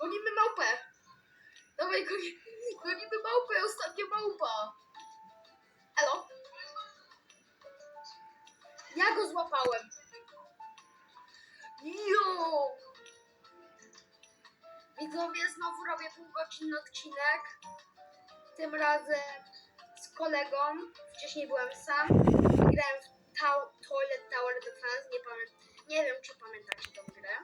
Gonimy małpę. Dawaj, goni, gonimy małpę, ostatnia małpa. Elo. Ja go złapałem. Jo! Widzowie, znowu robię półgodzinny odcinek. Tym razem z kolegą. Wcześniej byłem sam. Grałem w Tau- Toilet Tower Defense. Nie, pamię- nie wiem, czy pamiętacie tą grę.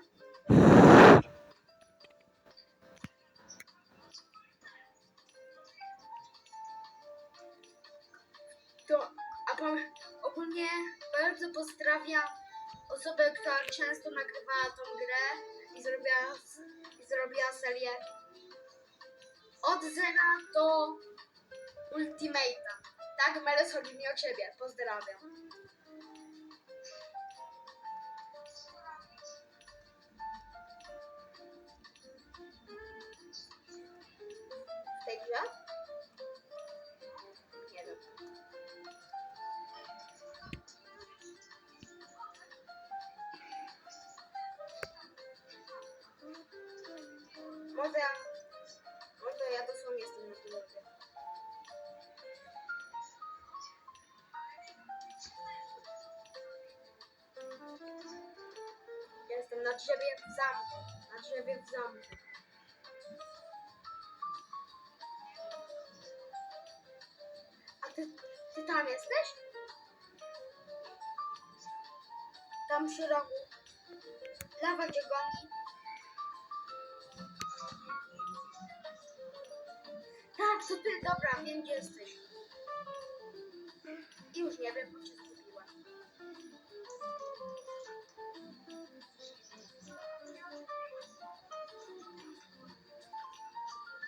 Ogólnie bardzo pozdrawiam osobę, która często nagrywała tą grę i zrobiła, i zrobiła serię od zera do Ultimate'a. Tak, Meres chodzi mi o ciebie. Pozdrawiam. Tej? Może. Może ja dosłownie jestem na pilocie. Jestem na drzewie w zamku. Na drzewie w zamku. A ty, ty tam jesteś? Tam przy rogu. Lawa cię goni. Tak, to ty, dobra, wiem gdzie jesteś. I już nie wiem, bo cię zgubiłem.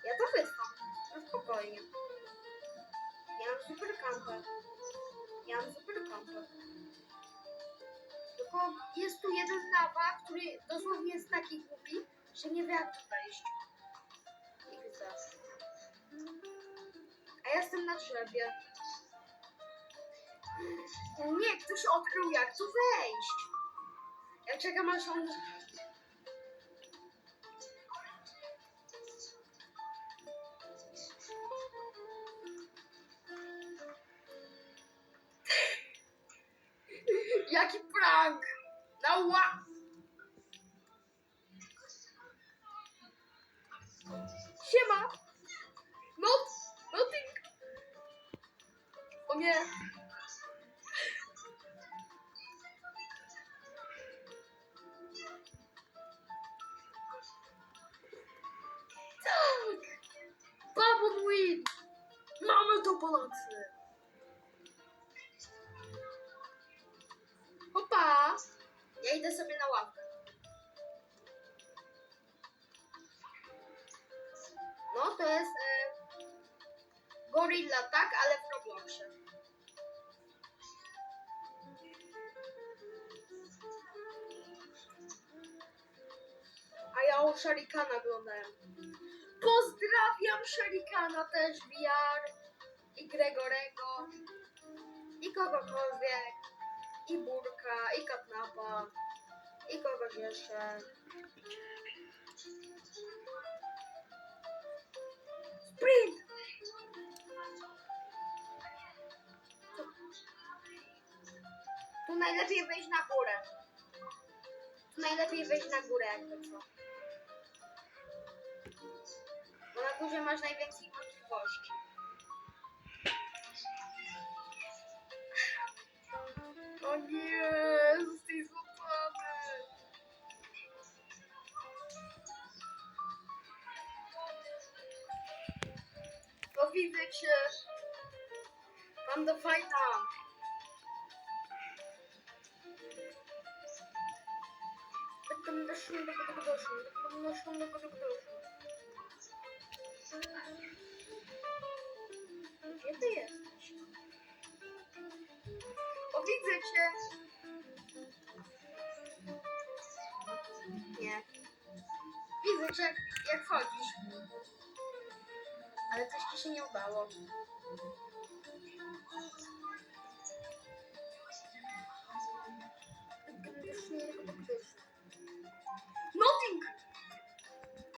Ja to wyspam. No spokojnie. Ja mam super kamper. Ja mam super kamper. Tylko jest tu jeden lawa, który dosłownie jest taki głupi, że nie wie jak tu wejść. I widzę. A ja jestem na drzewie. Nie, ktoś odkrył jak tu wejść. Ja czekam aż on... Jaki prank! Na ła! Siema! Not, nothing! O nie! Tak! Bubble win! Mamy to Polacy! Opa! Ja idę sobie na ławkę. No, to jest e, Gorilla, tak, ale w Robloxie. U Sharikana oglądałem. Pozdrawiam Sharikana też, VR i Gregorego i kogokolwiek i Burka, i Katnapa, i kogoś jeszcze. Sprint! Tu, najlepiej wejść na górę. Tu najlepiej wejść na górę, jakby co. Bo na górze masz najwięcej możliwości. O nie, zostaj złapany. No widzę cię. Mam do fajna. Tam doszło, doszło, doszło, do tego doszło. Gdzie ty jesteś? O, widzę cię. Nie. Widzę cię, jak, chodzisz. Ale coś ci się nie udało.